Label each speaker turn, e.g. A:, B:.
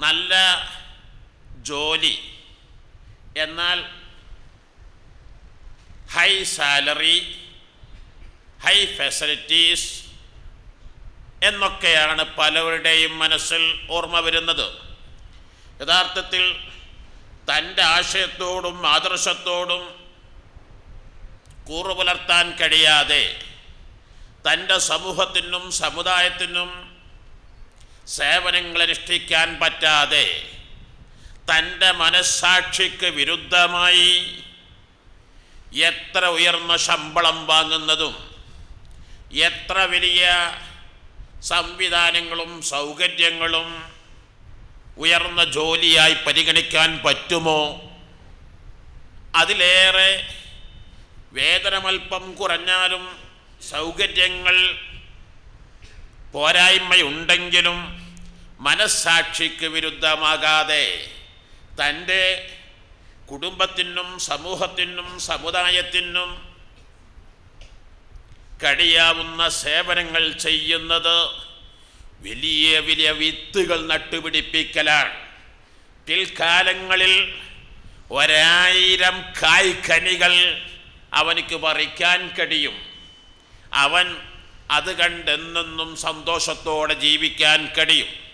A: നല്ല ജോലി. എന്നാൽ ഹൈ സാലറി ഹൈ ഫെസിലിറ്റീസ് എന്നൊക്കെയാണ് പലവരുടെയും മനസ്സിൽ ഓർമ്മ വരുന്നത്. യഥാർത്ഥത്തിൽ തന്റെ ആശയത്തോടും ആദർശത്തോടും കൂറു പുലർത്താൻ കഴിയാതെ തന്റെ സമൂഹത്തിനും സമുദായത്തിനും സേവനങ്ങൾ അനുഷ്ഠിക്കാൻ പറ്റാതെ തന്റെ മനസ്സാക്ഷിക്ക് വിരുദ്ധമായി എത്ര ഉയർന്ന ശമ്പളം വാങ്ങുന്നതും എത്ര വലിയ സംവിധാനങ്ങളും സൗകര്യങ്ങളും ഉയർന്ന ജോലിയായി പരിഗണിക്കാൻ പറ്റുമോ? അതിലേറെ വേതനമൽപ്പം കുറഞ്ഞാലും സൗകര്യങ്ങൾ പോരായ്മയുണ്ടെങ്കിലും മനസ്സാക്ഷിക്ക് വിരുദ്ധമാകാതെ തന്റെ കുടുംബത്തിനും സമൂഹത്തിനും സമുദായത്തിനും കഴിയാവുന്ന സേവനങ്ങൾ ചെയ്യുന്നത് വലിയ വലിയ വിത്തുകൾ നട്ടുപിടിപ്പിക്കലാണ്. പിൽക്കാലങ്ങളിൽ ഒരായിരം കായ്ക്കനികൾ അവനിക്ക് പറിക്കാൻ കഴിയും. അവൻ അത് കണ്ടെന്നെന്നും സന്തോഷത്തോടെ ജീവിക്കാൻ കഴിയും.